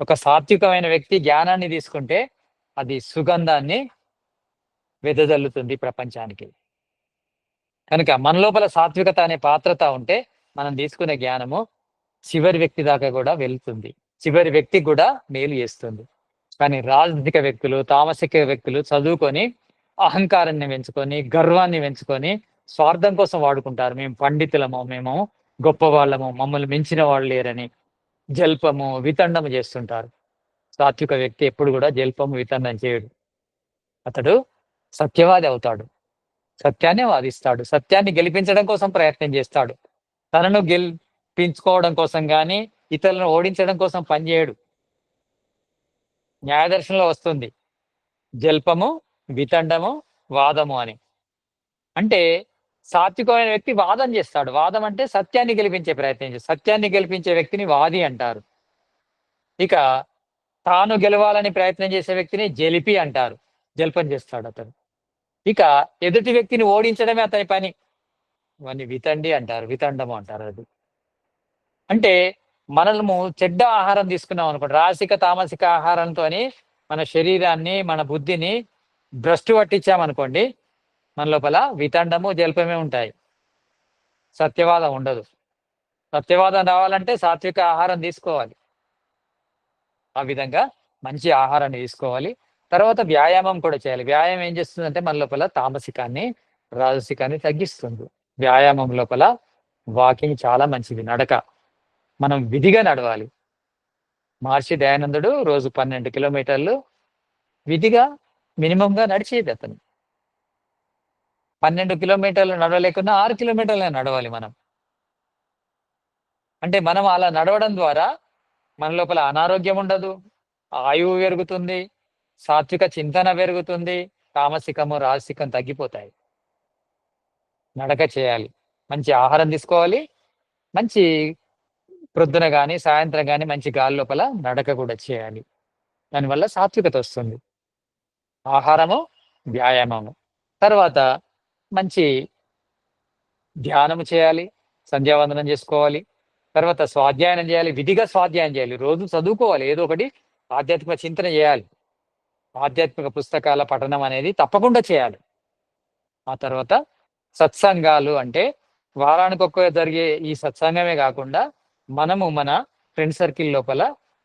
ఒక సాత్వికమైన వ్యక్తి జ్ఞానాన్ని తీసుకుంటే అది సుగంధాన్ని వెదజల్లుతుంది ప్రపంచానికి. కనుక మన లోపల సాత్వికత అనే పాత్రత ఉంటే మనం తీసుకునే జ్ఞానము చివరి వ్యక్తి దాకా కూడా వెళ్తుంది. చివరి వ్యక్తికి కూడా మేలు చేస్తుంది. కానీ రాజనీతిక వ్యక్తులు తామసిక వ్యక్తులు చదువుకొని అహంకారాన్ని పెంచుకొని గర్వాన్ని పెంచుకొని స్వార్థం కోసం వాడుకుంటారు. మేము పండితులము మేము గొప్ప వాళ్ళము మమ్మల్ని మించిన వాళ్ళు లేరని. జల్పము వితండము చేస్తుంటారు. సాత్విక వ్యక్తి ఎప్పుడు కూడా జల్పము వితండం చేయడు. అతడు సత్యవాది అవుతాడు. సత్యాన్ని వాదిస్తాడు. సత్యాన్ని గెలిపించడం కోసం ప్రయత్నం చేస్తాడు. తనను గెలిపించుకోవడం కోసం కానీ ఇతరులను ఓడించడం కోసం పనిచేయడు న్యాయదర్శనంలో వస్తుంది. జల్పము వితండము వాదము అని. అంటే సాత్వికమైన వ్యక్తి వాదం చేస్తాడు. వాదం అంటే సత్యాన్ని గెలిపించే ప్రయత్నం చేస్తాడు. సత్యాన్ని గెలిపించే వ్యక్తిని వాది అంటారు. ఇక తాను గెలవాలని ప్రయత్నం చేసే వ్యక్తిని జలిపి అంటారు. జల్పం చేస్తాడు అతను. ఇక ఎదుటి వ్యక్తిని ఓడించడమే అతని పని. ఇవన్నీ వితండి అంటారు. వితండము అంటారు అది. అంటే మనము చెడ్డ ఆహారం తీసుకున్నాం అనుకోండి. రాసిక తామసిక ఆహారంతో మన శరీరాన్ని మన బుద్ధిని భ్రష్టు పట్టించామనుకోండి మన లోపల వితండము జల్పమే ఉంటాయి. సత్యవాదం ఉండదు. సత్యవాదం రావాలంటే సాత్విక ఆహారం తీసుకోవాలి. ఆ విధంగా మంచి ఆహారాన్ని తీసుకోవాలి. తర్వాత వ్యాయామం కూడా చేయాలి. వ్యాయామం ఏం చేస్తుందంటే మన లోపల తామసికాన్ని రాజసికాన్ని తగ్గిస్తుంది. వ్యాయామం లోపల వాకింగ్ చాలా మంచిది. నడక. మనం విధిగా నడవాలి. మహర్షి దయానందుడు రోజు పన్నెండు కిలోమీటర్లు విధిగా మినిమంగా నడిచేది అతను. పన్నెండు కిలోమీటర్లు నడవలేకున్నా ఆరు కిలోమీటర్లు నడవాలి మనం. అంటే మనం అలా నడవడం ద్వారా మన లోపల అనారోగ్యం ఉండదు ఆయువు పెరుగుతుంది సాత్విక చింతన పెరుగుతుంది తామసికము రాసికం తగ్గిపోతాయి. నడక చేయాలి. మంచి ఆహారం తీసుకోవాలి మంచి ప్రొద్దున కానీ సాయంత్రం కానీ మంచి గాలి లోపల నడక కూడా చేయాలి. దానివల్ల సాత్వికత వస్తుంది. ఆహారము వ్యాయామము. తర్వాత మంచి ధ్యానము చేయాలి సంధ్యావందనం చేసుకోవాలి తర్వాత స్వాధ్యాయనం చేయాలి విధిగా స్వాధ్యాయం చేయాలి. రోజు చదువుకోవాలి ఏదో ఒకటి ఆధ్యాత్మిక చింతన చేయాలి. ఆధ్యాత్మిక పుస్తకాల పఠనం అనేది తప్పకుండా చేయాలి. ఆ తర్వాత సత్సంగాలు అంటే వారానికి ఒక్క జరిగే ఈ సత్సంగమే కాకుండా మనము మన ఫ్రెండ్ సర్కిల్ లోపల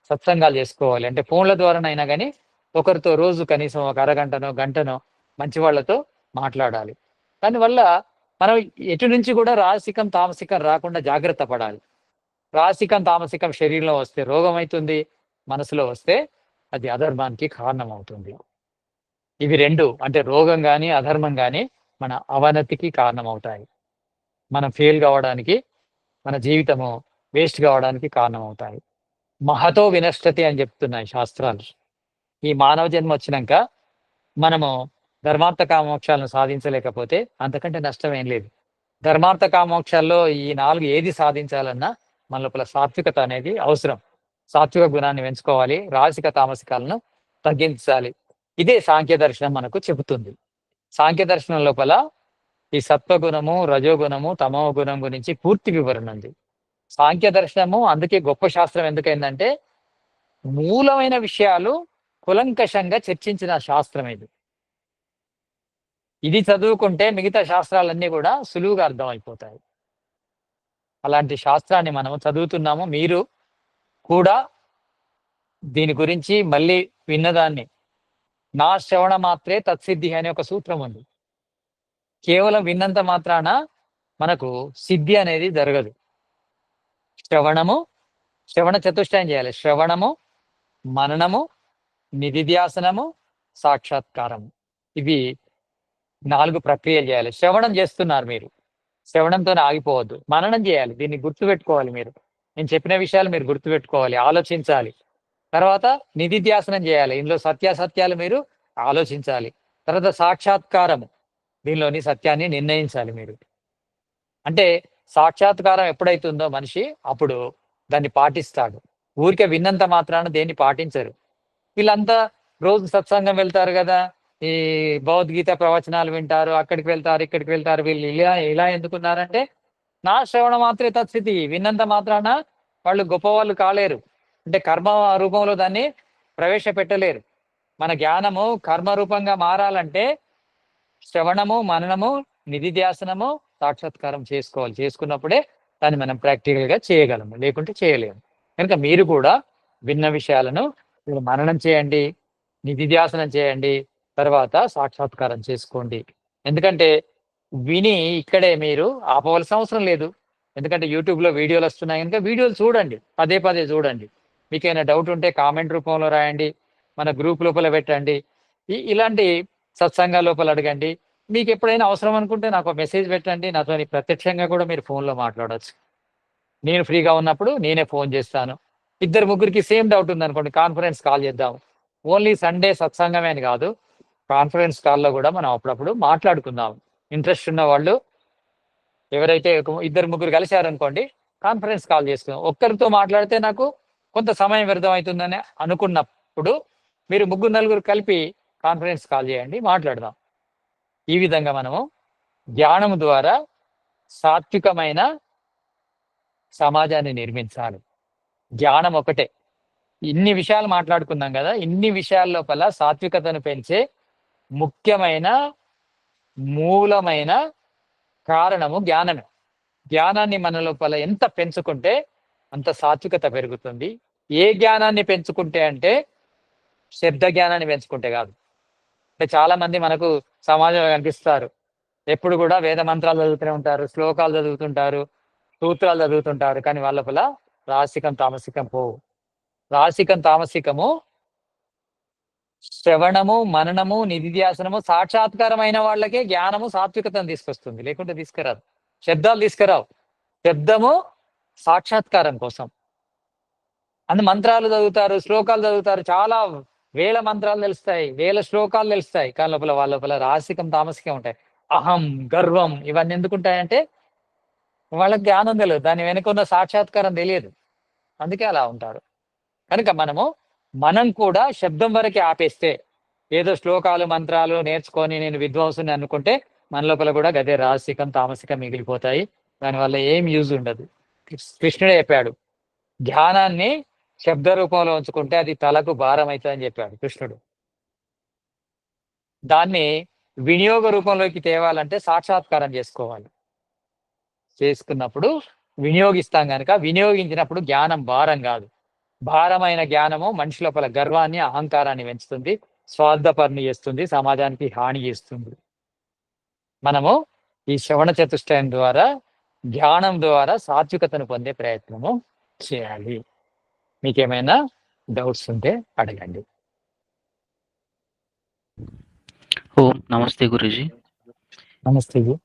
సత్సంగాలు చేసుకోవాలి. అంటే ఫోన్ల ద్వారానైనా కానీ ఒకరితో రోజు కనీసం ఒక అరగంటనో గంటనో మంచి వాళ్ళతో మాట్లాడాలి. దానివల్ల మనం ఎటు నుంచి కూడా రాసికం తామసికం రాకుండా జాగ్రత్త పడాలి. రాసికం తామసికం శరీరంలో వస్తే రోగం అవుతుంది మనసులో వస్తే అది అధర్మానికి కారణం అవుతుంది ఇవి రెండు అంటే రోగం కానీ అధర్మం కానీ మన అవనతికి కారణమవుతాయి. మనం ఫెయిల్ కావడానికి మన జీవితము వేస్ట్ కావడానికి కారణం అవుతాయి మహతో వినష్టతి అని చెప్తున్నాయి శాస్త్రాలు. ఈ మానవ జన్మ వచ్చినాక మనము ధర్మార్థ కామోక్షాలను సాధించలేకపోతే అంతకంటే నష్టం ఏం లేదు. ధర్మార్థ కామోక్షాల్లో ఈ నాలుగు ఏది సాధించాలన్నా మన లోపల సాత్వికత అనేది అవసరం. సాత్విక గుణాన్ని పెంచుకోవాలి రాసిక తామసికాలను తగ్గించాలి. ఇదే సాంఖ్య దర్శనం మనకు చెబుతుంది. సాంఖ్య దర్శనం లోపల ఈ సత్వగుణము రజోగుణము తమో గుణం గురించి పూర్తి వివరణ ఉంది. సాంఖ్య దర్శనము అందుకే గొప్ప శాస్త్రం ఎందుకైందంటే మూలమైన విషయాలు కులంకషంగా చర్చించిన శాస్త్రం ఇది. ఇది చదువుకుంటే మిగతా శాస్త్రాలన్నీ కూడా సులువుగా అర్థమైపోతాయి. అలాంటి శాస్త్రాన్ని మనం చదువుతున్నాము. మీరు కూడా దీని గురించి మళ్ళీ విన్నదాన్ని. నా శ్రవణ మాత్రే తత్సిద్ధి అనే ఒక సూత్రం ఉంది. కేవలం విన్నంత మాత్రాన మనకు సిద్ధి అనేది జరగదు. శ్రవణము శ్రవణ చతుష్టయం చేయాలి. శ్రవణము మననము నిధిధ్యాసనము సాక్షాత్కారము. ఇవి నాలుగు ప్రక్రియలు చేయాలి. శ్రవణం చేస్తున్నారు మీరు. శ్రవణంతోనే ఆగిపోవద్దు. మననం చేయాలి. దీన్ని గుర్తుపెట్టుకోవాలి మీరు. నేను చెప్పిన విషయాలు మీరు గుర్తుపెట్టుకోవాలి. ఆలోచించాలి. తర్వాత నిధిధ్యాసనం చేయాలి. ఇందులో సత్యాసత్యాలు మీరు ఆలోచించాలి. తర్వాత సాక్షాత్కారము. దీనిలోని సత్యాన్ని నిర్ణయించాలి మీరు. అంటే సాక్షాత్కారం ఎప్పుడైతుందో మనిషి అప్పుడు దాన్ని పాటిస్తాడు. ఊరికే విన్నంత మాత్రాన దేన్ని పాటించరు. వీళ్ళంతా రోజు సత్సంగం వెళ్తారు కదా. ఈ భగవద్గీత ప్రవచనాలు వింటారు అక్కడికి వెళ్తారు ఇక్కడికి వెళ్తారు వీళ్ళు ఇలా ఇలా ఎందుకున్నారంటే నా శ్రవణ మాత్రే తత్స్థితి విన్నంత మాత్రాన వాళ్ళు గొప్పవాళ్ళు కాలేరు. అంటే కర్మ రూపంలో దాన్ని ప్రవేశపెట్టలేరు. మన జ్ఞానము కర్మ రూపంగా మారాలంటే శ్రవణము మననము నిధిధ్యాసనము సాక్షాత్కారం చేసుకోవాలి. చేసుకున్నప్పుడే దాన్ని మనం ప్రాక్టికల్గా చేయగలము లేకుంటే చేయలేము. కనుక మీరు కూడా విన్న విషయాలను మననం చేయండి నిధిధ్యాసనం చేయండి తర్వాత సాక్షాత్కారం చేసుకోండి. ఎందుకంటే విని ఇక్కడే మీరు ఆపవలసిన అవసరం లేదు. ఎందుకంటే యూట్యూబ్లో వీడియోలు వస్తున్నాయి కనుక వీడియోలు చూడండి. పదే పదే చూడండి. మీకు ఏమైనా డౌట్ ఉంటే కామెంట్ రూపంలో రాయండి. మన గ్రూప్ లోపల పెట్టండి. ఇలాంటి సత్సంగ లోపల అడగండి. మీకు ఎప్పుడైనా అవసరం అనుకుంటే నాకు మెసేజ్ పెట్టండి. నాతో ప్రత్యక్షంగా కూడా మీరు ఫోన్లో మాట్లాడవచ్చు నేను ఫ్రీగా ఉన్నప్పుడు నేనే ఫోన్ చేస్తాను. ఇద్దరు ముగ్గురికి సేమ్ డౌట్ ఉంది అనుకోండి కాన్ఫరెన్స్ కాల్ చేద్దాం. ఓన్లీ సండే సత్సంగమే అని కాదు. కాన్ఫరెన్స్ కాల్లో కూడా మనం అప్పుడప్పుడు మాట్లాడుకుందాం. ఇంట్రెస్ట్ ఉన్న వాళ్ళు ఎవరైతే ఇద్దరు ముగ్గురు కలిశారనుకోండి కాన్ఫరెన్స్ కాల్ చేసుకుందాం. ఒక్కరితో మాట్లాడితే నాకు కొంత సమయం వ్యర్థం అవుతుందని అనుకున్నప్పుడు మీరు ముగ్గురు నలుగురు కలిపి కాన్ఫరెన్స్ కాల్ చేయండి మాట్లాడదాం. ఈ విధంగా మనము ధ్యానం ద్వారా సాత్వికమైన సమాజాన్ని నిర్మించాలి. ధ్యానం ఒకటే. ఇన్ని విషయాలు మాట్లాడుకున్నాం కదా ఇన్ని విషయాల లోపల సాత్వికతను పెంచే ముఖ్యమైన మూలమైన కారణము జ్ఞానమే. జ్ఞానాన్ని మన లోపల ఎంత పెంచుకుంటే అంత సాత్వికత పెరుగుతుంది. ఏ జ్ఞానాన్ని పెంచుకుంటే అంటే శబ్ద జ్ఞానాన్ని పెంచుకుంటే కాదు. అంటే చాలా మంది మనకు సమాజంలో కనిపిస్తారు. ఎప్పుడు కూడా వేద మంత్రాలు చదువుతూనే ఉంటారు శ్లోకాలు చదువుతుంటారు సూత్రాలు చదువుతుంటారు కానీ వాళ్ళ లోపల రాసికం తామసికం పోవు. రాసికం తామసికము శ్రవణము మననము నిధిధ్యాసనము సాక్షాత్కారమైన వాళ్ళకే జ్ఞానము సాత్వికతను తీసుకొస్తుంది. లేకుంటే తీసుకురాదు. శబ్దాలు తీసుకురావు. శబ్దము సాక్షాత్కారం కోసం. అందు మంత్రాలు చదువుతారు శ్లోకాలు చదువుతారు. చాలా వేల మంత్రాలు తెలుస్తాయి వేల శ్లోకాలు తెలుస్తాయి. కానీ లోపల వాళ్ళ లోపల రాసికం తామసికం ఉంటాయి. అహం గర్వం ఇవన్నీ ఎందుకుంటాయంటే వాళ్ళకి జ్ఞానం తెలియదు. దాని వెనుక ఉన్న సాక్షాత్కారం తెలియదు. అందుకే అలా ఉంటారు. కనుక మనము మనం కూడా శబ్దం వరకే ఆపేస్తే ఏదో శ్లోకాలు మంత్రాలు నేర్చుకొని నేను విద్వాంసుని అనుకుంటే మన లోపల కూడా గదే రాసికం తామసికం మిగిలిపోతాయి. దానివల్ల ఏం యూజ్ ఉండదు. కృష్ణుడే చెప్పాడు ధ్యానాన్ని శబ్ద రూపంలో ఉంచుకుంటే అది తలకు భారం అవుతుందని చెప్పాడు కృష్ణుడు. దాన్ని వినియోగ రూపంలోకి తేవాలంటే సాక్షాత్కారం చేసుకోవాలి. చేసుకున్నప్పుడు వినియోగిస్తాం కనుక వినియోగించినప్పుడు జ్ఞానం భారం కాదు. భారమైన జ్ఞానము మనిషి లోపల గర్వాన్ని అహంకారాన్ని పెంచుతుంది. స్వార్థపరణ చేస్తుంది. సమాజానికి హాని చేస్తుంది. మనము ఈ శ్రవణ చతుష్టయం ద్వారా ధ్యానం ద్వారా సాత్వికతను పొందే ప్రయత్నము చేయాలి. మీకేమైనా డౌట్స్ ఉంటే అడగండి. ఓం నమస్తే గురుజీ. నమస్తే.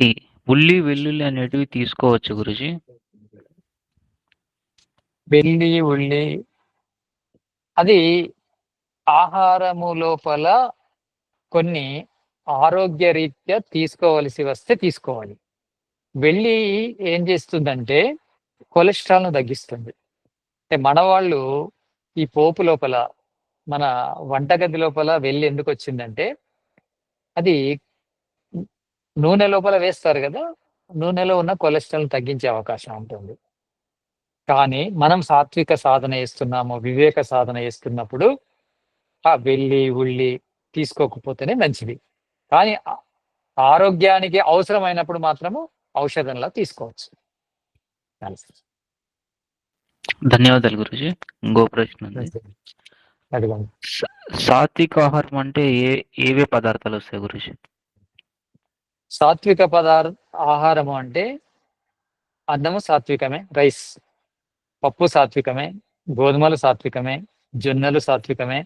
ఈ ఉల్లి వెల్లుల్లి అనేటివి తీసుకోవచ్చు గురుజీ. వెల్లి ఉల్లి. అది ఆహారము లోపల కొన్ని ఆరోగ్య రీత్యా తీసుకోవలసి వస్తే తీసుకోవాలి. వెళ్ళి ఏం చేస్తుందంటే కొలెస్ట్రాల్ను తగ్గిస్తుంది. అంటే మన వాళ్ళు ఈ పోపు లోపల మన వంటగది లోపల వెళ్ళి ఎందుకు వచ్చిందంటే అది నూనె లోపల వేస్తారు కదా నూనెలో ఉన్న కొలెస్ట్రాల్ తగ్గించే అవకాశం ఉంటుంది. కానీ మనం సాత్విక సాధన చేస్తున్నాము వివేక సాధన చేస్తున్నప్పుడు ఆ వెల్లి ఉల్లి తీసుకోకపోతేనే మంచిది. కానీ ఆరోగ్యానికి అవసరమైనప్పుడు మాత్రము ఔషధంలా తీసుకోవచ్చు. ధన్యవాదాలు గురుజీ. ఇంకో ప్రశ్న సాత్విక ఆహారం అంటే ఏ ఏవే పదార్థాలు వస్తాయి గురుజీ? సాత్విక పదార్థ ఆహారము అంటే అన్నము సాత్వికమే రైస్. పప్పు సాత్వికమే గోధుమలు సాత్వికమే జొన్నలు సాత్వికమే.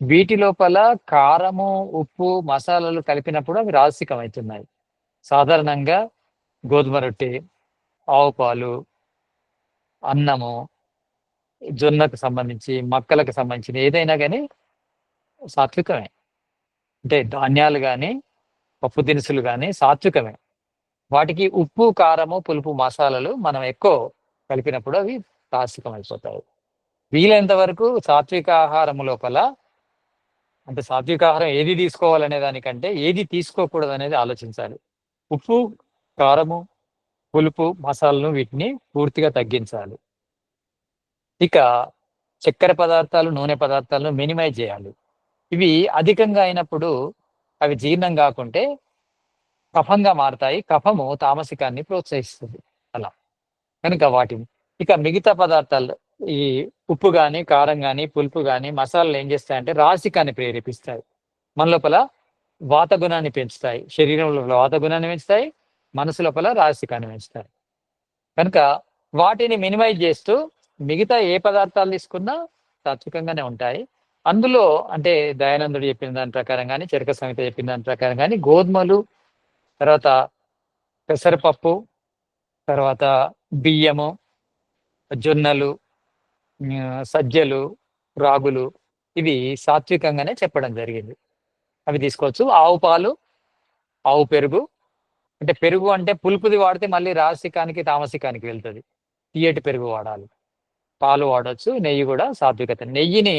వీటి లోపల కారము ఉప్పు మసాలాలు కలిపినప్పుడు అవి రాసికం అవుతున్నాయి సాధారణంగా గోధుమ రొట్టె ఆవు పాలు అన్నము జొన్నకు సంబంధించి మక్కలకు సంబంధించిన ఏదైనా కానీ సాత్వికమే. అంటే ధాన్యాలు కానీ పప్పు దినుసులు కానీ సాత్వికమే. వాటికి ఉప్పు కారము పులుపు మసాలాలు మనం ఎక్కువ కలిపినప్పుడు అవి తాసికం అయిపోతాయి. వీలైనంత వరకు సాత్విక ఆహారము లోపల అంటే సాత్విక ఆహారం ఏది తీసుకోవాలనే దానికంటే ఏది తీసుకోకూడదు అనేది ఆలోచించాలి. ఉప్పు కారము పులుపు మసాలను వీటిని పూర్తిగా తగ్గించాలి. ఇక చక్కెర పదార్థాలు నూనె పదార్థాలను మినిమైజ్ చేయాలి. ఇవి అధికంగా అయినప్పుడు అవి జీర్ణం కాకుంటే కఫంగా మారుతాయి. కఫము తామసికాన్ని ప్రోత్సహిస్తుంది. అలా. కనుక వాటిని ఇక మిగతా పదార్థాలు ఈ ఉప్పు కానీ కారం కానీ పులుపు కానీ మసాలాలు ఏం చేస్తాయంటే రాసికాన్ని ప్రేరేపిస్తాయి. మన లోపల వాత గుణాన్ని పెంచుతాయి. శరీరంలో వాత గుణాన్ని పెంచుతాయి మనసు లోపల రాసికాన్ని పెంచుతాయి. కనుక వాటిని మినిమైజ్ చేస్తూ మిగతా ఏ పదార్థాలు తీసుకున్నా సాత్వికంగానే ఉంటాయి. అందులో అంటే దయానందుడు చెప్పిన దాని ప్రకారం కానీ చెరక సంహిత చెప్పిన దాని ప్రకారం కానీ గోధుమలు తర్వాత పెసరపప్పు తర్వాత బియ్యము జొన్నలు సజ్జలు రాగులు ఇవి సాత్వికంగానే చెప్పడం జరిగింది. అవి తీసుకోవచ్చు. ఆవు పాలు ఆవు పెరుగు. అంటే పెరుగు అంటే పులుపుది వాడితే మళ్ళీ రాసికానికి తామసికానికి వెళ్తుంది. తీయటి పెరుగు వాడాలి. పాలు వాడవచ్చు నెయ్యి కూడా సాత్వికత. నెయ్యిని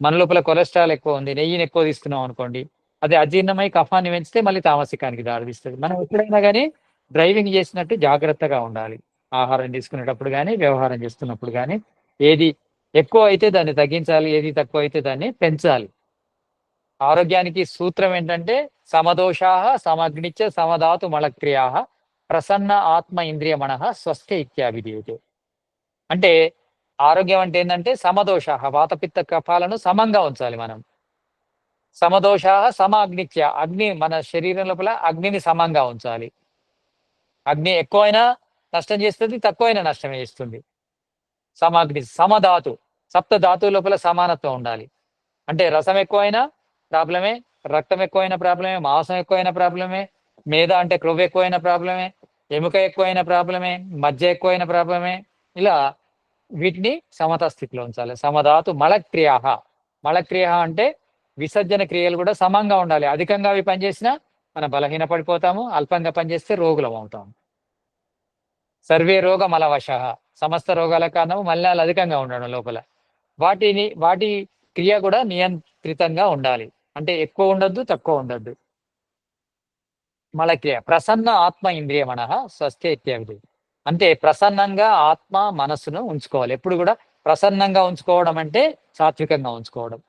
మన లోపల కొలెస్ట్రాల్ ఎక్కువ ఉంది నెయ్యిని ఎక్కువ తీసుకున్నాం అనుకోండి అది అజీర్ణమై కఫాన్ని పెంచితే మళ్ళీ తామసికానికి దారితీస్తుంది. మనం ఎప్పుడైనా కానీ డ్రైవింగ్ చేసినట్టు జాగ్రత్తగా ఉండాలి. ఆహారం తీసుకునేటప్పుడు కానీ వ్యవహారం చేస్తున్నప్పుడు కానీ ఏది ఎక్కువ అయితే దాన్ని తగ్గించాలి ఏది తక్కువ అయితే దాన్ని పెంచాలి. ఆరోగ్యానికి సూత్రం ఏంటంటే సమదోషా సమగ్నిచ్చ సమధాతు మలక్రియా ప్రసన్న ఆత్మ ఇంద్రియ మనహ స్వస్థ ఇత్యాభిధీయతే. అంటే ఆరోగ్యం అంటే ఏంటంటే సమదోష వాతపిత్త కఫాలను సమంగా ఉంచాలి మనం. సమదోష సమాగ్నిత్య అగ్ని మన శరీరం లోపల అగ్నిని సమంగా ఉంచాలి. అగ్ని ఎక్కువైనా నష్టం చేస్తుంది తక్కువైనా నష్టమే చేస్తుంది సమాగ్ని సమధాతు సప్త ధాతువు లోపల సమానత్వం ఉండాలి. అంటే రసం ఎక్కువైనా ప్రాబ్లమే రక్తం ఎక్కువైన ప్రాబ్లమే మాంసం ఎక్కువైన ప్రాబ్లమే మేద అంటే క్రొవ్వు ఎక్కువైన ప్రాబ్లమే ఎముక ఎక్కువైన ప్రాబ్లమే మధ్య ఎక్కువైన ప్రాబ్లమే ఇలా వీటిని సమతా స్థితిలో ఉంచాలి. సమధాతు మలక్రియ మలక్రియ అంటే విసర్జన క్రియలు కూడా సమంగా ఉండాలి. అధికంగా అవి పనిచేసినా మనం బలహీన పడిపోతాము అల్పంగా పనిచేస్తే రోగులం అవుతాము. సర్వే రోగ మలవశ సమస్త రోగాల కారణము మలినాలు అధికంగా ఉండడం లోపల. వాటిని వాటి క్రియ కూడా నియంత్రితంగా ఉండాలి. అంటే ఎక్కువ ఉండొద్దు తక్కువ ఉండొద్దు. మలక్రియ ప్రసన్న ఆత్మ ఇంద్రియ మన స్వస్థ ఇత్యాది అంటే ప్రసన్నంగా ఆత్మ మనస్సును ఉంచుకోవాలి. ఎప్పుడు కూడా ప్రసన్నంగా ఉంచుకోవడం అంటే సాత్వికంగా ఉంచుకోవడం.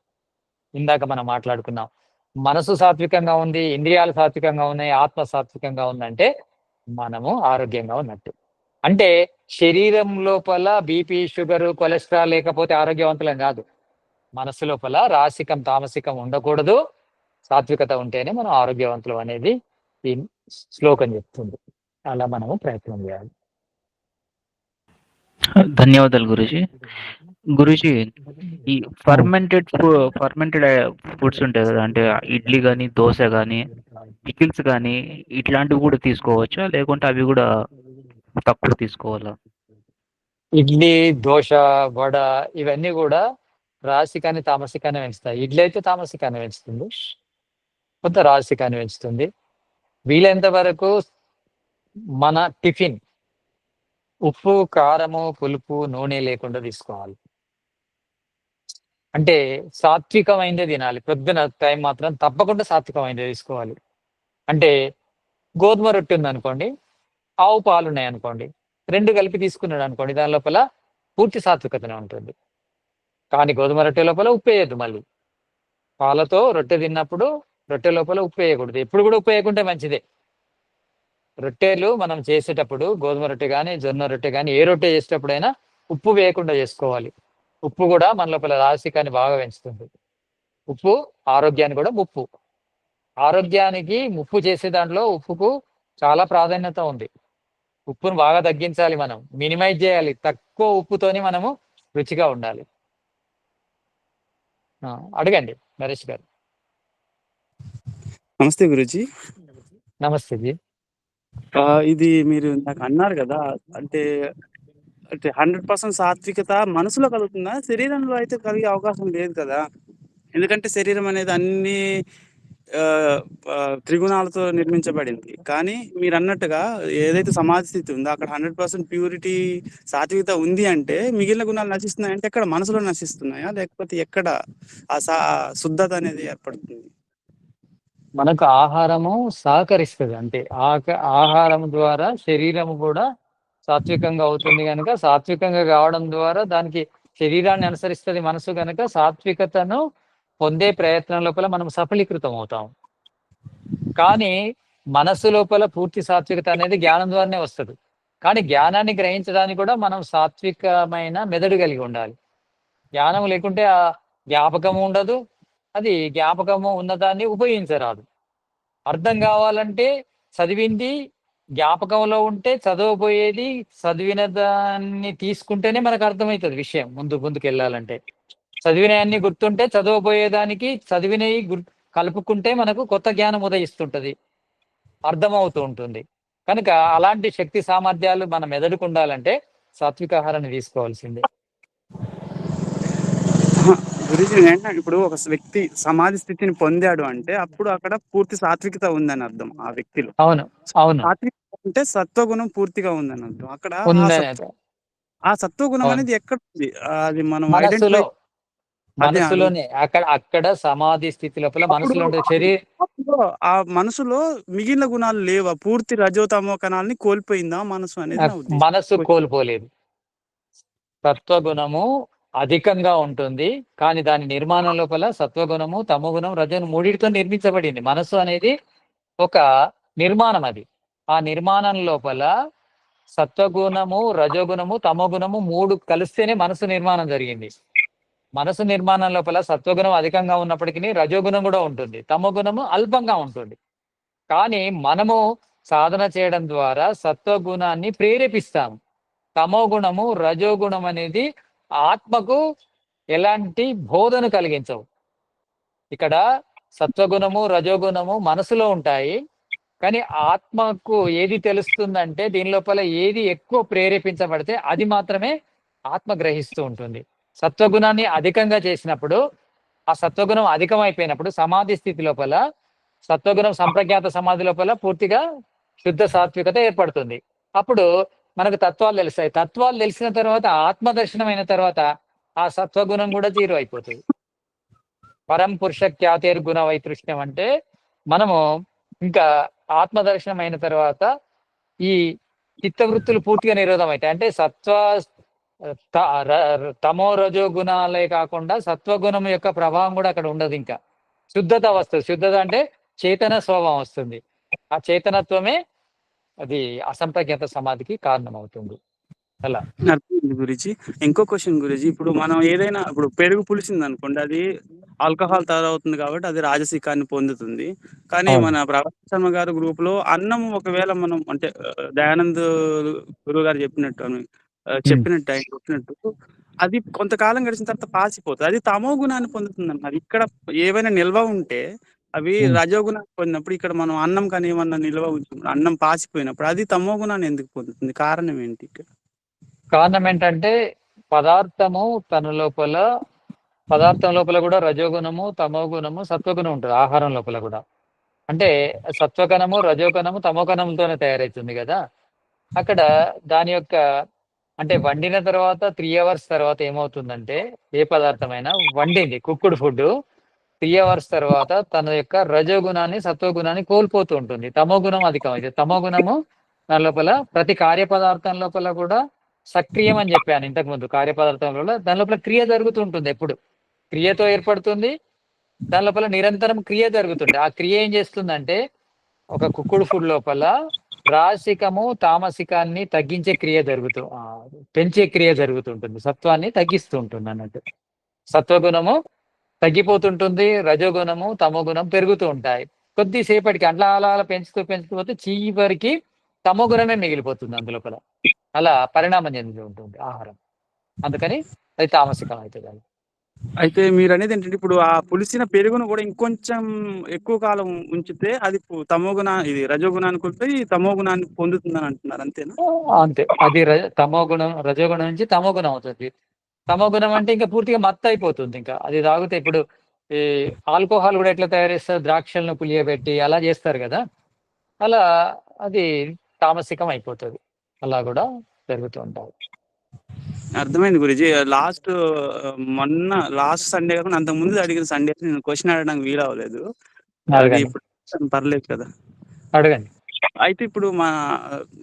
ఇందాక మనం మాట్లాడుకున్నాం. మనసు సాత్వికంగా ఉంది ఇంద్రియాలు సాత్వికంగా ఉన్నాయి ఆత్మ సాత్వికంగా ఉందంటే మనము ఆరోగ్యంగా ఉన్నట్టు. అంటే శరీరం లోపల బీపీ షుగర్ కొలెస్ట్రాల్ లేకపోతే ఆరోగ్యవంతులం కాదు. మనసు లోపల రాసికం తామసికం ఉండకూడదు. సాత్వికత ఉంటేనే మనం ఆరోగ్యవంతులు అనేది ఈ శ్లోకం చెప్తుంది. అలా మనము ప్రయత్నం చేయాలి. ధన్యవాదాలు గురుజీ. గురుజీ ఈ ఫర్మెంటెడ్ ఫర్మెంటెడ్ ఫుడ్స్ ఉంటాయి కదా అంటే ఇడ్లీ కానీ దోశ కానీ పికిల్స్ కానీ ఇట్లాంటివి కూడా తీసుకోవచ్చా? లేకుంటే అవి కూడా తక్కువ తీసుకోవాలా? ఇడ్లీ దోశ వడ ఇవన్నీ కూడా రాసికాన్ని తామసికాన్ని పెంచుతాయి. ఇడ్లీ అయితే తామసికాన్ని పెంచుతుంది. కొంత రాసికాన్ని పెంచుతుంది. వీలైనంత వరకు మన టిఫిన్ ఉప్పు కారము పులుపు నూనె లేకుండా తీసుకోవాలి. అంటే సాత్వికమైనదే తినాలి. పొద్దున టైం మాత్రం తప్పకుండా సాత్వికమైనదే తీసుకోవాలి. అంటే గోధుమ రొట్టె ఉంది అనుకోండి ఆవు పాలు ఉన్నాయి అనుకోండి. రెండు కలిపి తీసుకున్నాడు అనుకోండి దాని లోపల పూర్తి సాత్వికతనే ఉంటుంది. కానీ గోధుమ రొట్టె లోపల ఉప్పు వేయద్దు మళ్ళీ. పాలతో రొట్టె తిన్నప్పుడు రొట్టె లోపల ఉప్పు వేయకూడదు. ఎప్పుడు కూడా ఉప్పు వేయకుంటే మంచిదే. రొట్టెలు మనం చేసేటప్పుడు గోధుమ రొట్టె కానీ జొన్న రొట్టె కానీ ఏ రొట్టె చేసేటప్పుడైనా ఉప్పు వేయకుండా చేసుకోవాలి. ఉప్పు కూడా మన లోపల రాసికాన్ని బాగా పెంచుతుంది. ఉప్పు ఆరోగ్యానికి కూడా ముప్పు. ఆరోగ్యానికి ముప్పు చేసే దాంట్లో ఉప్పుకు చాలా ప్రాధాన్యత ఉంది. ఉప్పును బాగా తగ్గించాలి మనం. మినిమైజ్ చేయాలి. తక్కువ ఉప్పుతోని మనము రుచిగా ఉండాలి. అడగండి నరేష్ గారు. నమస్తే గురుజీ. నమస్తే జీ. ఇది మీరు నాకు అన్నారు కదా అంటే అంటే హండ్రెడ్ పర్సెంట్ సాత్వికత మనసులో కలుగుతుందా? శరీరంలో అయితే కలిగే అవకాశం లేదు కదా. ఎందుకంటే శరీరం అనేది అన్ని త్రిగుణాలతో నిర్మించబడింది. కానీ మీరు అన్నట్టుగా ఏదైతే సమాధి స్థితి ఉందో అక్కడ హండ్రెడ్ పర్సెంట్ ప్యూరిటీ సాత్వికత ఉంది అంటే మిగిలిన గుణాలు నశిస్తున్నాయి అంటే ఎక్కడ మనసులో నశిస్తున్నాయా? లేకపోతే ఎక్కడ ఆ సా శుద్ధత అనేది ఏర్పడుతుంది? మనకు ఆహారము సహకరిస్తుంది. అంటే ఆహారం ద్వారా శరీరం కూడా సాత్వికంగా అవుతుంది కనుక సాత్వికంగా కావడం ద్వారా దానికి శరీరాన్ని అనుసరిస్తుంది మనసు కనుక సాత్వికతను పొందే ప్రయత్నం లోపల మనం సఫలీకృతం అవుతాం. కానీ మనస్సు లోపల పూర్తి సాత్వికత అనేది జ్ఞానం ద్వారానే వస్తుంది. కానీ జ్ఞానాన్ని గ్రహించడానికి కూడా మనం సాత్వికమైన మెదడు కలిగి ఉండాలి. జ్ఞానం లేకుంటే ఆ జ్ఞాపకము ఉండదు. అది జ్ఞాపకము ఉన్నదాన్ని ఉపయోగించరాదు. అర్థం కావాలంటే చదివింది జ్ఞాపకంలో ఉంటే చదవబోయేది చదివిన దాన్ని తీసుకుంటేనే మనకు అర్థమవుతుంది విషయం ముందు ముందుకు వెళ్ళాలంటే చదివినవన్నీ గుర్తుంటే చదవబోయేదానికి చదివినవి గుర్ కలుపుకుంటే మనకు కొత్త జ్ఞానం ఉదయిస్తుంటది. అర్థమవుతూ ఉంటుంది. కనుక అలాంటి శక్తి సామర్థ్యాలు మన మెదడుకు ఉండాలంటే సాత్విక ఆహారాన్ని తీసుకోవాల్సిందే. గురుజీ ఏంటంటే ఇప్పుడు ఒక వ్యక్తి సమాధి స్థితిని పొందాడు అంటే అప్పుడు అక్కడ పూర్తి సాత్వికత ఉందని అర్థం ఆ వ్యక్తిలో. అవును అవును. సాత్వికత అంటే సత్వగుణం పూర్తిగా ఉందని అర్థం. అక్కడ ఆ సత్వగుణం. అనేది ఎక్కడ ఉంది? అది మనం మనస్సులోనే అక్కడ అక్కడ సమాధి స్థితి లోపల మనసులో ఆ మనసులో మిగిలిన గుణాలు లేవా? పూర్తి రజోతమో కణాలని కోల్పోయిందా మనసు అనేది మనసు కోల్పోలేదు. సత్వగుణము అధికంగా ఉంటుంది కానీ దాని నిర్మాణం లోపల సత్వగుణము తమోగుణం రజోగుణం మూడిటితో నిర్మించబడింది. మనసు అనేది ఒక నిర్మాణం అది. ఆ నిర్మాణం లోపల సత్వగుణము రజోగుణము తమోగుణము మూడు కలిస్తేనే మనసు నిర్మాణం జరిగింది. మనసు నిర్మాణం లోపల సత్వగుణం అధికంగా ఉన్నప్పటికీ రజోగుణం కూడా ఉంటుంది. తమోగుణము అల్పంగా ఉంటుంది. కానీ మనము సాధన చేయడం ద్వారా సత్వగుణాన్ని ప్రేరేపిస్తాము. తమోగుణము రజోగుణం అనేది ఆత్మకు ఎలాంటి బోధన కలిగించవు. ఇక్కడ సత్వగుణము రజోగుణము మనసులో ఉంటాయి. కానీ ఆత్మకు ఏది తెలుస్తుందంటే దీని లోపల ఏది ఎక్కువ ప్రేరేపించబడితే అది మాత్రమే ఆత్మ గ్రహిస్తూ ఉంటుంది. సత్వగుణాన్ని అధికంగా చేసినప్పుడు ఆ సత్వగుణం అధికమైపోయినప్పుడు సమాధి స్థితి లోపల సత్వగుణం సంప్రజ్ఞాత సమాధి లోపల పూర్తిగా శుద్ధ సాత్వికత ఏర్పడుతుంది. అప్పుడు మనకు తత్వాలు తెలుస్తాయి. తత్వాలు తెలిసిన తర్వాత ఆత్మ దర్శనం అయిన తర్వాత ఆ సత్వగుణం కూడా జీరో అయిపోతుంది. పరం పురుష ఖ్యాతేర్ గుణ వైతృష్ణ్యం అంటే మనము ఇంకా ఆత్మ దర్శనం అయిన తర్వాత ఈ చిత్తవృత్తులు పూర్తిగా నిరోధం అవుతాయి. అంటే సత్వ తమో రజో గుణాలే కాకుండా సత్వగుణం యొక్క ప్రభావం కూడా అక్కడ ఉండదు ఇంకా. శుద్ధత వస్తుంది. శుద్ధత అంటే చేతన స్వభావం వస్తుంది. ఆ చేతనత్వమే అది అసంప్రజ్ఞాత సమాధికి కారణమవుతుంది. అలా. అర్థమైంది గురించి ఇంకో క్వశ్చన్ గురించి ఇప్పుడు మనం ఏదైనా ఇప్పుడు పెరుగు పులిసింది అనుకోండి అది ఆల్కహాల్ తయారవుతుంది కాబట్టి అది రాజసికాన్ని పొందుతుంది. కానీ. మన ప్రభాస్ శర్మ గారు గ్రూప్లో అన్నం ఒకవేళ మనం అంటే దయానంద్ గురువు గారు చెప్పినట్టు చెప్పినట్టు ఆయన చెప్పినట్టు అది కొంతకాలం గడిచిన తర్వాత పాసిపోతుంది అది తమో గుణాన్ని పొందుతుంది అన్నారు ఇక్కడ ఏవైనా నిల్వ ఉంటే అవి Hmm. రజో గుణాన్ని పొందినప్పుడు ఇక్కడ మనం అన్నం కానీ ఏమన్నా నిల్వ ఉంచినప్పుడు అన్నం పాసిపోయినప్పుడు అది తమో గుణాన్ని ఎందుకు పొందుతుంది? కారణం ఏంటి ఇక్కడ? కారణం ఏంటంటే పదార్థము తన లోపల పదార్థం లోపల కూడా రజోగుణము తమోగుణము సత్వగుణం ఉంటుంది ఆహారం లోపల కూడా. అంటే సత్వకణము రజోకణము తమోకణంతోనే తయారవుతుంది కదా. అక్కడ దాని యొక్క అంటే వండిన తర్వాత త్రీ అవర్స్ తర్వాత ఏమవుతుందంటే ఏ పదార్థమైనా వండింది కుక్కుడు ఫుడ్ త్రీ అవర్స్ తర్వాత తన యొక్క రజోగుణాన్ని సత్వగుణాన్ని కోల్పోతూ ఉంటుంది. తమో గుణం అధికమైంది తమో గుణము దాని లోపల ప్రతి కార్యపదార్థం లోపల కూడా సక్రియం అని చెప్పాను ఇంతకు ముందు. లోపల దాని లోపల క్రియ జరుగుతుంటుంది ఎప్పుడు. క్రియతో ఏర్పడుతుంది దాని లోపల నిరంతరం క్రియ జరుగుతుంది. ఆ క్రియ ఏం చేస్తుందంటే ఒక కుక్కుడు ఫుడ్ లోపల రాసికము తామసికాన్ని తగ్గించే క్రియ జరుగుతూ పెంచే క్రియ జరుగుతుంటుంది. సత్వాన్ని తగ్గిస్తూ ఉంటుంది అన్నట్టు. సత్వగుణము తగ్గిపోతుంటుంది రజోగుణము తమోగుణం పెరుగుతూ ఉంటాయి. కొద్దిసేపటికి అట్లా అలా అలా పెంచుతూ పెంచుతూ పోతే చివరికి తమోగుణమే మిగిలిపోతుంది అందులోపల అలా పరిణామం చెందుతూ ఉంటుంది ఆహారం. అందుకని అది తామసికం అవుతుంది. అయితే మీరు అనేది ఏంటంటే ఇప్పుడు ఆ పులిసిన పెరుగును కూడా ఇంకొంచెం ఎక్కువ కాలం ఉంచితే అది తమోగుణ తమో గుణ ఇది రజో గుణాన్ని కోల్పోయి తమో గుణాన్ని పొందుతుందని అంటున్నారు అంతేనా? అంతే. అది తమోగుణం తమో గుణం రజోగుణం నుంచి తమో గుణం అవుతుంది. తమో గుణం అంటే ఇంకా పూర్తిగా మత్తు అయిపోతుంది ఇంకా. అది తాగితే ఇప్పుడు ఈ ఆల్కోహాల్ కూడా ఎట్లా తయారు చేస్తారు? ద్రాక్షలను పులియబెట్టి అలా చేస్తారు కదా. అలా అది తామసికం అయిపోతుంది. అలా కూడా జరుగుతూ ఉంటాయి అర్థమైంది గురించి లాస్ట్ మొన్న లాస్ట్ సండే కాకుండా అంత ముందు అడిగిన సండే నేను క్వశ్చన్ అడగడానికి వీలు అవ్వలేదు. ఇప్పుడు పర్లేదు కదా. అడగండి. అయితే ఇప్పుడు మా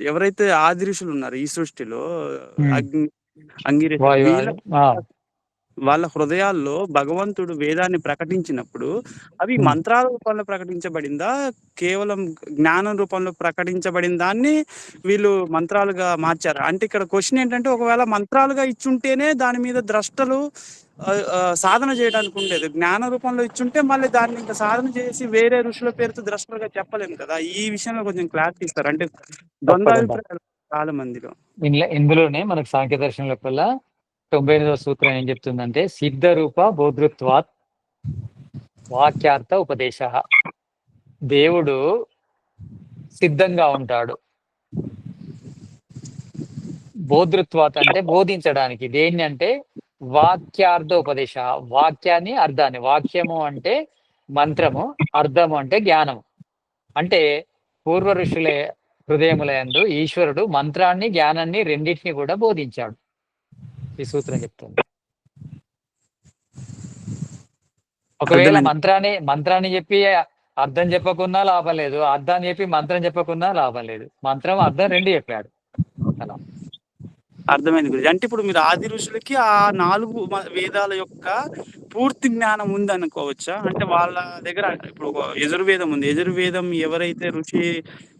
ఎవరైతే ఆది ఋషులు ఉన్నారు ఈ సృష్టిలో. అగ్ని అంగిరసి వాయు వీళ్ళ హృదయాల్లో భగవంతుడు వేదాన్ని ప్రకటించినప్పుడు అవి. మంత్రాల రూపంలో ప్రకటించబడిందా? కేవలం జ్ఞానం రూపంలో ప్రకటించబడిన దాన్ని వీళ్ళు మంత్రాలుగా మార్చారు? అంటే ఇక్కడ క్వశ్చన్ ఏంటంటే ఒకవేళ మంత్రాలుగా ఇచ్చుంటేనే దాని మీద ద్రష్టలు సాధన చేయడానికి ఉండేది. జ్ఞాన రూపంలో ఇచ్చుంటే మళ్ళీ దాన్ని ఇంకా సాధన చేసి వేరే ఋషుల పేరుతో ద్రష్టలుగా చెప్పలేము కదా. ఈ విషయంలో కొంచెం క్లారిటీ ఇస్తారు? అంటే ద్వంద్వ తప్పకుండా. అభిప్రాయాలు చాలా మందిలో ఇందులో ఇందులోనే మనకు సాంఖ్య దర్శనం లోపల తొంభై ఎనిమిదవ సూత్రం ఏం చెప్తుందంటే సిద్ధ రూప బోధృత్వాత్ వాక్యార్థ ఉపదేశ. దేవుడు సిద్ధంగా ఉంటాడు. బోధృత్వాత్ అంటే బోధించడానికి. దేన్ని అంటే? వాక్యార్థ ఉపదేశ. వాక్యాన్ని అర్థాన్ని. వాక్యము అంటే మంత్రము అర్థము అంటే జ్ఞానము. అంటే పూర్వ ఋషులే హృదయములందు ఈశ్వరుడు మంత్రాన్ని జ్ఞానాన్ని రెండింటిని కూడా బోధించాడు. ఈ సూత్రం చెప్తుంది. ఒకవేళ. మంత్రాన్ని మంత్రాన్ని చెప్పి అర్థం చెప్పకున్నా లాభం లేదు. అర్థాన్ని చెప్పి మంత్రం చెప్పకున్నా లాభం లేదు. మంత్రం అర్థం రెండు చెప్పాడు. అర్థమైంది గురించి అంటే ఇప్పుడు మీరు ఆది ఋషులకి ఆ నాలుగు వేదాల యొక్క పూర్తి జ్ఞానం ఉంది అనుకోవచ్చా అంటే వాళ్ళ దగ్గర ఇప్పుడు యజుర్వేదం ఉంది. యజుర్వేదం ఎవరైతే ఋషి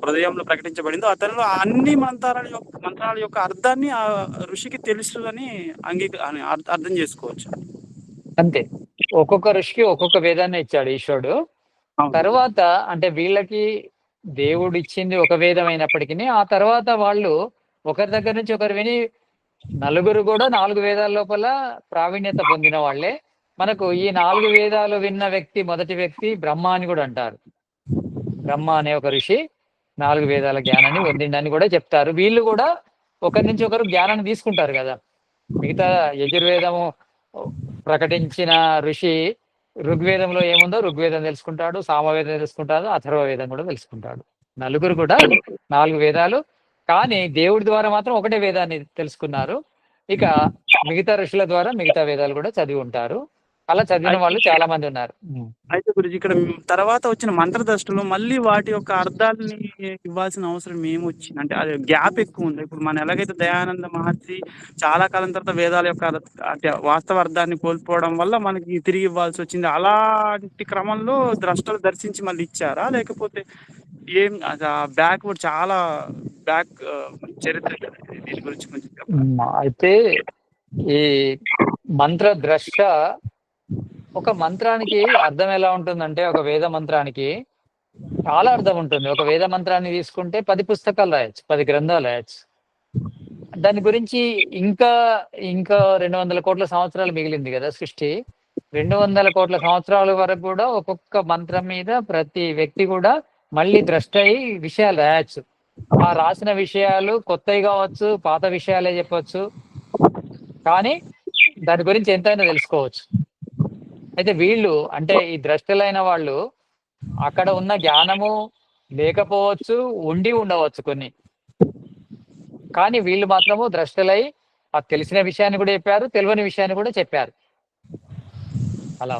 హృదయంలో ప్రకటించబడిందో అతనిలో అన్ని మంత్రాల యొక్క మంత్రాల యొక్క అర్థాన్ని ఆ ఋషికి తెలుసు అని అంగీక అర్థం చేసుకోవచ్చు? అంతే. ఒక్కొక్క ఋషికి ఒక్కొక్క వేదాన్ని ఇచ్చాడు ఈశ్వరుడు. తర్వాత అంటే వీళ్ళకి దేవుడు ఇచ్చింది ఒక వేదం అయినప్పటికీ ఆ తర్వాత వాళ్ళు ఒకరి దగ్గర నుంచి ఒకరు విని నలుగురు కూడా నాలుగు వేదాల లోపల ప్రావీణ్యత పొందిన వాళ్ళే. మనకు ఈ నాలుగు వేదాలు విన్న వ్యక్తి మొదటి వ్యక్తి బ్రహ్మ అని కూడా అంటారు. బ్రహ్మ అనే ఒక ఋషి నాలుగు వేదాల జ్ఞానాన్ని పొందిండని కూడా చెప్తారు. వీళ్ళు కూడా ఒకరి నుంచి ఒకరు జ్ఞానాన్ని తీసుకుంటారు కదా. మిగతా యజుర్వేదము ప్రకటించిన ఋషి ఋగ్వేదంలో ఏముందో ఋగ్వేదం తెలుసుకుంటాడు సామవేదం తెలుసుకుంటాడు అథర్వ వేదం కూడా తెలుసుకుంటాడు. నలుగురు కూడా నాలుగు వేదాలు కానీ దేవుడి ద్వారా మాత్రం ఒకటే వేదాన్ని తెలుసుకున్నారు. ఇక మిగతా ఋషుల ద్వారా మిగతా వేదాలు కూడా చదివి ఉంటారు. అలా చదివిన వాళ్ళు చాలా మంది ఉన్నారు. అయితే గురించి ఇక్కడ తర్వాత వచ్చిన మంత్రదృష్టులు మళ్ళీ వాటి యొక్క అర్థాలని ఇవ్వాల్సిన అవసరం ఏమొచ్చింది? అంటే అది గ్యాప్ ఎక్కువ ఉంది? ఇప్పుడు మనం ఎలాగైతే దయానంద మహర్షి చాలా కాలం తర్వాత వేదాల యొక్క అంటే వాస్తవ అర్థాన్ని కోల్పోవడం వల్ల మనకి తిరిగి ఇవ్వాల్సి వచ్చింది. అలాంటి క్రమంలో ద్రష్టలు దర్శించి మళ్ళీ ఇచ్చారా? లేకపోతే ఏం బ్యాక్వర్డ్ చాలా బ్యాక్ చరిత్ర. దీని గురించి కొంచెం అయితే ఈ మంత్ర ద్రష్ట ఒక మంత్రానికి అర్థం ఎలా ఉంటుందంటే ఒక వేద మంత్రానికి చాలా అర్థం ఉంటుంది. ఒక వేద మంత్రాన్ని తీసుకుంటే పది పుస్తకాలు రాయొచ్చు పది గ్రంథాలు రాయొచ్చు. దాని గురించి ఇంకా ఇంకా రెండు వందల కోట్ల సంవత్సరాలు మిగిలింది కదా సృష్టి. రెండు వందల కోట్ల సంవత్సరాల వరకు కూడా ఒక్కొక్క మంత్రం మీద ప్రతి వ్యక్తి కూడా మళ్ళీ ద్రష్ట అయి విషయాలు రాయొచ్చు. ఆ రాసిన విషయాలు కొత్తవి కావచ్చు పాత విషయాలే చెప్పవచ్చు కానీ దాని గురించి ఎంతైనా తెలుసుకోవచ్చు. అయితే వీళ్ళు అంటే ఈ ద్రష్టలైన వాళ్ళు అక్కడ ఉన్న జ్ఞానము లేకపోవచ్చు ఉండి ఉండవచ్చు కొన్ని. కానీ వీళ్ళు మాత్రము ద్రష్టలై ఆ తెలిసిన విషయాన్ని కూడా చెప్పారు తెలియని విషయాన్ని కూడా చెప్పారు. అలా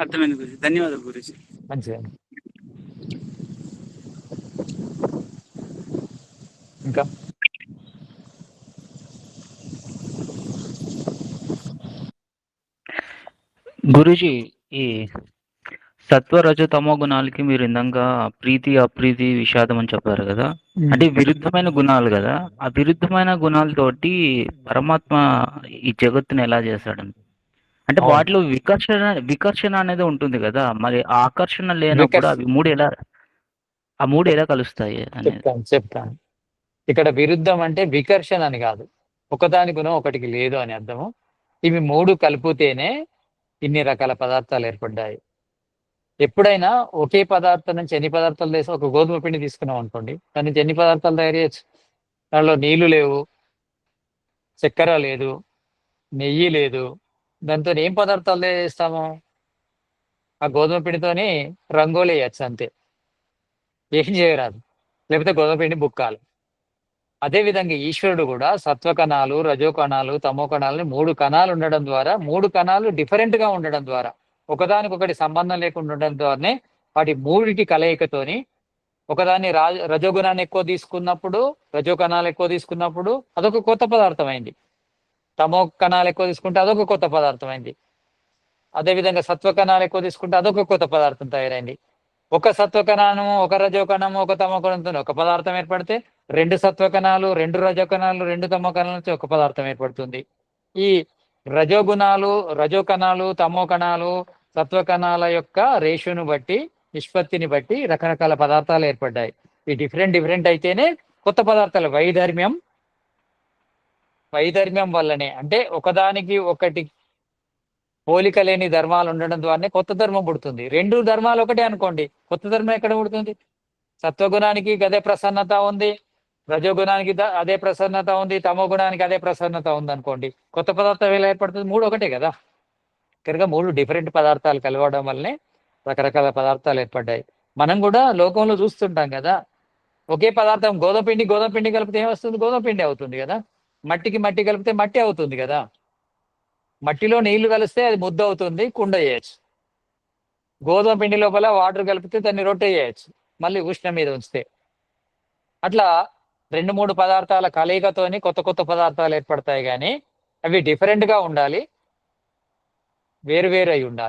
అర్థమైంది గురించి ధన్యవాదాలు గురించి మంచిది. ఇంకా? గురుజీ ఈ సత్వ రజ తమో గుణాలకి మీరు ఇందాక ప్రీతి అప్రీతి విషాదం అని చెప్పారు కదా? అంటే విరుద్ధమైన గుణాలు కదా? ఆ విరుద్ధమైన గుణాలతోటి పరమాత్మ ఈ జగత్తుని ఎలా చేశాడని అంటే. వాటిలో వికర్షణ వికర్షణ అనేది ఉంటుంది కదా? మరి ఆకర్షణ లేనప్పుడు అవి మూడు ఎలా ఆ మూడు ఎలా కలుస్తాయి చెప్తాను చెప్తాను. ఇక్కడ విరుద్ధం అంటే వికర్షణ అని కాదు. ఒకదాని గుణం ఒకటికి లేదు అని అర్థము. ఇవి మూడు కలిపితేనే ఇన్ని రకాల పదార్థాలు ఏర్పడ్డాయి. ఎప్పుడైనా ఒకే పదార్థం నుంచి ఎన్ని పదార్థాలు తీసి ఒక గోధుమ పిండి తీసుకున్నాం అనుకోండి. దాని నుంచి ఎన్ని పదార్థాలు తయారు చేయొచ్చు? దానిలో నీళ్ళు లేవు చక్కెర లేదు నెయ్యి లేదు. దాంతో ఏం పదార్థాలు చేస్తాము ఆ గోధుమ పిండితోని రంగోలు వేయచ్చు అంతే. ఏం చేయరాదు. లేకపోతే గోధుమ పిండి బుక్కాలి అదే విధంగా ఈశ్వరుడు కూడా సత్వ కణాలు రజో కణాలు తమో కణాలని మూడు కణాలు ఉండడం ద్వారా మూడు కణాలు డిఫరెంట్గా ఉండడం ద్వారా ఒకదానికొకటి సంబంధం లేకుండా ఉండడం ద్వారానే వాటి మూడిటి కలయికతోని ఒకదాన్ని రా రజోగుణాన్ని ఎక్కువ తీసుకున్నప్పుడు రజో కణాలు ఎక్కువ తీసుకున్నప్పుడు అదొక కొత్త పదార్థం అయింది తమో కణాలు ఎక్కువ తీసుకుంటే అదొక కొత్త పదార్థం అయింది అదేవిధంగా సత్వ కణాలు ఎక్కువ తీసుకుంటే అదొక కొత్త పదార్థం తయారైంది. ఒక సత్వ ఒక రజో కణము ఒక తమకణంతో ఒక పదార్థం ఏర్పడితే రెండు సత్వకణాలు రెండు రజో కణాలు రెండు తమకణాల నుంచి ఒక పదార్థం ఏర్పడుతుంది. ఈ రజోగుణాలు రజో కణాలు తమో కణాలు సత్వ కణాల యొక్క రేషును బట్టి నిష్పత్తిని బట్టి రకరకాల పదార్థాలు ఏర్పడ్డాయి. ఈ డిఫరెంట్ డిఫరెంట్ అయితేనే కొత్త పదార్థాలు వైధర్మ్యం వైధర్మ్యం వల్లనే. అంటే ఒకదానికి ఒకటి పోలిక లేని ధర్మాలు ఉండడం ద్వారానే కొత్త ధర్మం పుడుతుంది. రెండు ధర్మాలు ఒకటే అనుకోండి. కొత్త ధర్మం ఎక్కడ పుడుతుంది? సత్వగుణానికి అదే ప్రసన్నత ఉంది. రజోగుణానికి అదే ప్రసన్నత ఉంది. తమో గుణానికి అదే ప్రసన్నత ఉంది అనుకోండి. కొత్త పదార్థం ఎలా ఏర్పడుతుంది? మూడు ఒకటే కదా. కనుక మూడు డిఫరెంట్ పదార్థాలు కలవడం వల్లనే రకరకాల పదార్థాలు ఏర్పడ్డాయి. మనం కూడా లోకంలో చూస్తుంటాం కదా. ఒకే పదార్థం గోధుమ పిండి గోధుమ పిండి కలిపితే ఏమొస్తుంది గోధుమ పిండి అవుతుంది కదా. మట్టికి మట్టి కలిపితే మట్టి అవుతుంది కదా. మట్టిలో నీళ్ళు కలిస్తే అది ముద్ద అవుతుంది కుండ చేయొచ్చు గోధుమ పిండి లోపల వాటర్ కలిపితే దాన్ని రొట్టె చేయొచ్చు మళ్ళీ ఉష్ణం మీద ఉంచితే. అట్లా రెండు మూడు పదార్థాల కలయికతోని కొత్త కొత్త పదార్థాలు ఏర్పడతాయి కానీ అవి డిఫరెంట్గా ఉండాలి వేరు వేరు అయి ఉండాలి.